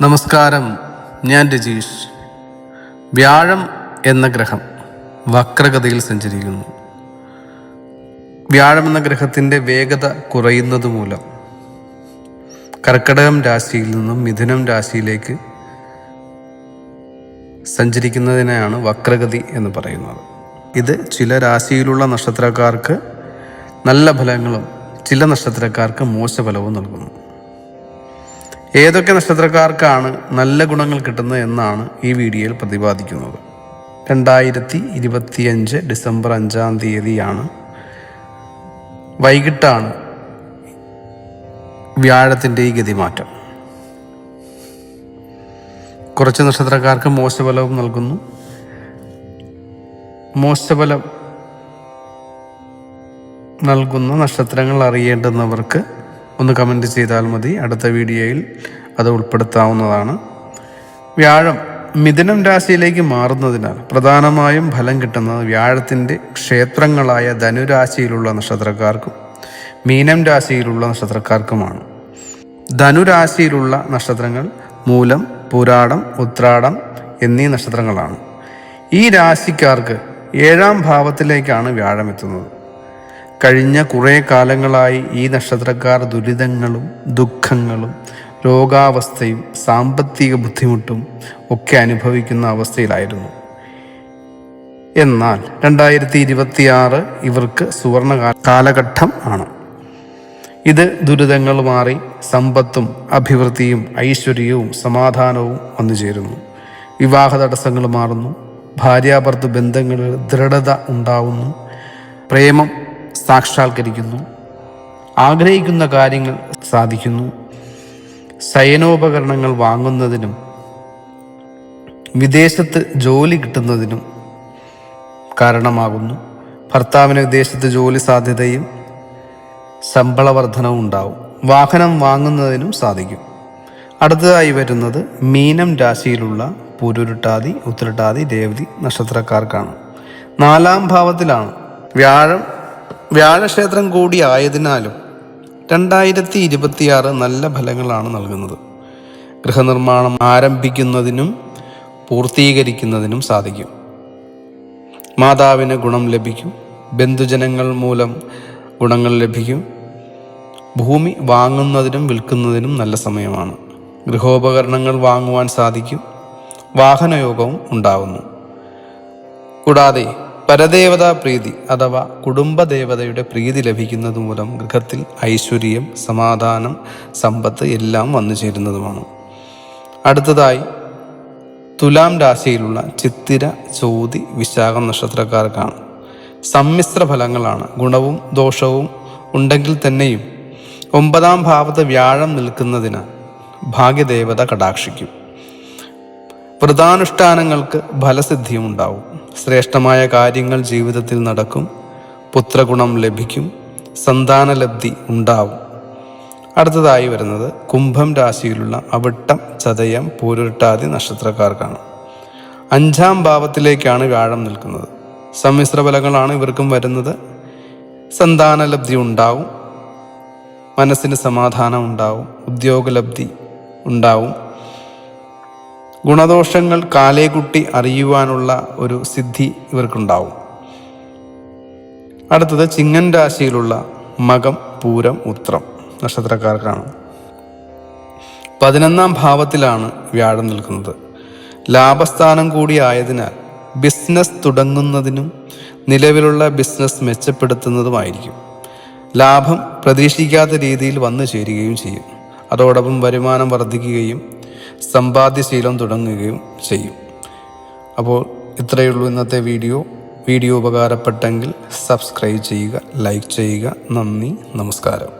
നമസ്കാരം ഞാൻ രജീഷ്. വ്യാഴം എന്ന ഗ്രഹം വക്രഗതിയിൽ സഞ്ചരിക്കുന്നു. വ്യാഴം എന്ന ഗ്രഹത്തിന്റെ വേഗത കുറയുന്നത് മൂലം കർക്കടകം രാശിയിൽ നിന്നും മിഥുനം രാശിയിലേക്ക് സഞ്ചരിക്കുന്നതിനെയാണ് വക്രഗതി എന്ന് പറയുന്നത്. ഇത് ചില രാശിയിലുള്ള നക്ഷത്രക്കാർക്ക് നല്ല ഫലങ്ങളും ചില നക്ഷത്രക്കാർക്ക് മോശഫലവും നൽകുന്നു. ഏതൊക്കെ നക്ഷത്രക്കാർക്കാണ് നല്ല ഗുണങ്ങൾ കിട്ടുന്നത് എന്നാണ് ഈ വീഡിയോയിൽ പ്രതിപാദിക്കുന്നത്. രണ്ടായിരത്തി ഇരുപത്തിയഞ്ച് ഡിസംബർ അഞ്ചാം തീയതിയാണ് വൈകിട്ടാണ് വ്യാഴത്തിന്റെ ഈ ഗതിമാറ്റം. കുറച്ച് നക്ഷത്രക്കാർക്ക് മോശഫലവും നൽകുന്നു. മോശഫലം നൽകുന്ന നക്ഷത്രങ്ങൾ അറിയേണ്ടുന്നവർക്ക് ഒന്ന് കമന്റ് ചെയ്താൽ മതി. അടുത്ത വീഡിയോയിൽ അത് ഉൾപ്പെടുത്താവുന്നതാണ്. വ്യാഴം മിഥുനം രാശിയിലേക്ക് മാറുന്നതിനാൽ പ്രധാനമായും ഫലം കിട്ടുന്നത് വ്യാഴത്തിന്റെ ക്ഷേത്രങ്ങളായ ധനുരാശിയിലുള്ള നക്ഷത്രക്കാർക്കും മീനം രാശിയിലുള്ള നക്ഷത്രക്കാർക്കുമാണ്. ധനുരാശിയിലുള്ള നക്ഷത്രങ്ങൾ മൂലം പുരാടം ഉത്രാടം എന്നീ നക്ഷത്രങ്ങളാണ്. ഈ രാശിക്കാർക്ക് ഏഴാം ഭാവത്തിലേക്കാണ് വ്യാഴം എത്തുന്നത്. കഴിഞ്ഞ കുറേ കാലങ്ങളായി ഈ നക്ഷത്രക്കാർ ദുരിതങ്ങളും ദുഃഖങ്ങളും രോഗാവസ്ഥയും സാമ്പത്തിക ബുദ്ധിമുട്ടും ഒക്കെ അനുഭവിക്കുന്ന അവസ്ഥയിലായിരുന്നു. എന്നാൽ രണ്ടായിരത്തി ഇരുപത്തിയാറ് ഇവർക്ക് സുവർണ കാലഘട്ടം ആണ്. ഇത് ദുരിതങ്ങൾ മാറി സമ്പത്തും അഭിവൃദ്ധിയും ഐശ്വര്യവും സമാധാനവും വന്നു ചേരുന്നു. വിവാഹ തടസ്സങ്ങൾ മാറുന്നു. ഭാര്യാഭർത്തൃ ബന്ധങ്ങളിൽ ദൃഢത ഉണ്ടാവുന്നു. പ്രേമം സാക്ഷാത്കരിക്കുന്നു. ആഗ്രഹിക്കുന്ന കാര്യങ്ങൾ സാധിക്കുന്നു. സയനോപകരണങ്ങൾ വാങ്ങുന്നതിനും വിദേശത്ത് ജോലി കിട്ടുന്നതിനും കാരണമാകുന്നു. ഭർത്താവിന് വിദേശത്ത് ജോലി സാധ്യതയും ശമ്പള വർധനവും ഉണ്ടാവും. വാഹനം വാങ്ങുന്നതിനും സാധിക്കും. അടുത്തതായി വരുന്നത് മീനം രാശിയിലുള്ള പുരുരുട്ടാതി ഉത്തരട്ടാതി രേവതി നക്ഷത്രക്കാർക്കാണ്. നാലാം ഭാവത്തിലാണ് വ്യാഴം വ്യാഴക്ഷേത്രം കൂടി ആയതിനാലും രണ്ടായിരത്തി ഇരുപത്തിയാറ് നല്ല ഫലങ്ങളാണ് നൽകുന്നത്. ഗൃഹനിർമ്മാണം ആരംഭിക്കുന്നതിനും പൂർത്തീകരിക്കുന്നതിനും സാധിക്കും. മാതാവിന് ഗുണം ലഭിക്കും. ബന്ധുജനങ്ങൾ മൂലം ഗുണങ്ങൾ ലഭിക്കും. ഭൂമി വാങ്ങുന്നതിനും വിൽക്കുന്നതിനും നല്ല സമയമാണ്. ഗൃഹോപകരണങ്ങൾ വാങ്ങുവാൻ സാധിക്കും. വാഹനയോഗവും ഉണ്ടാകുന്നു കൂടാതെ പരദേവതാ പ്രീതി അഥവാ കുടുംബദേവതയുടെ പ്രീതി ലഭിക്കുന്നത് മൂലം ഗൃഹത്തിൽ ഐശ്വര്യം സമാധാനം സമ്പത്ത് എല്ലാം വന്നു ചേരുന്നതുമാണ്. അടുത്തതായി തുലാം രാശിയിലുള്ള ചിത്തിര ചോതി വിശാഖം നക്ഷത്രക്കാർക്കാണ്. സമ്മിശ്ര ഫലങ്ങളാണ്. ഗുണവും ദോഷവും ഉണ്ടെങ്കിൽ തന്നെയും ഒമ്പതാം ഭാവത്ത് വ്യാഴം നിൽക്കുന്നതിനാൽ ഭാഗ്യദേവത കടാക്ഷിക്കും. വ്രതാനുഷ്ഠാനങ്ങൾക്ക് ഫലസിദ്ധിയും ഉണ്ടാവും ശ്രേഷ്ഠമായ കാര്യങ്ങൾ ജീവിതത്തിൽ നടക്കും പുത്രഗുണം ലഭിക്കും സന്താനലബ്ധി ഉണ്ടാവും. അടുത്തതായി വരുന്നത് കുംഭം രാശിയിലുള്ള അവിട്ടം ചതയം പൂരുരുട്ടാതി നക്ഷത്രക്കാർക്കാണ്. അഞ്ചാം ഭാവത്തിലേക്കാണ് വ്യാഴം നിൽക്കുന്നത്. സമ്മിശ്ര ഫലങ്ങളാണ് ഇവർക്കും വരുന്നത്. സന്താനലബ്ധി ഉണ്ടാവും മനസ്സിന് സമാധാനം ഉണ്ടാവും ഉദ്യോഗലബ്ധി ഉണ്ടാവും. ഗുണദോഷങ്ങൾ കാലേകുട്ടി അറിയുവാനുള്ള ഒരു സിദ്ധി ഇവർക്കുണ്ടാവും. അടുത്തത് ചിങ്ങൻ രാശിയിലുള്ള മകം പൂരം ഉത്രം നക്ഷത്രക്കാർക്കാണ്. പതിനൊന്നാം ഭാവത്തിലാണ് വ്യാഴം നിൽക്കുന്നത്. ലാഭസ്ഥാനം കൂടി ആയതിനാൽ ബിസിനസ് തുടങ്ങുന്നതിനും നിലവിലുള്ള ബിസിനസ് മെച്ചപ്പെടുത്തുന്നതുമായിരിക്കും. ലാഭം പ്രതീക്ഷിക്കാത്ത രീതിയിൽ വന്നു ചേരുകയും ചെയ്യും. അതോടൊപ്പം വരുമാനം വർദ്ധിക്കുകയും സമ്പാദ്യശീലം തുടങ്ങുകയും ചെയ്യും. അപ്പോൾ ഇത്രയേ ഉള്ളൂ ഇന്നത്തെ വീഡിയോ. വീഡിയോ ഉപകാരപ്പെട്ടെങ്കിൽ സബ്സ്ക്രൈബ് ചെയ്യുക ലൈക്ക് ചെയ്യുക. നന്ദി നമസ്കാരം.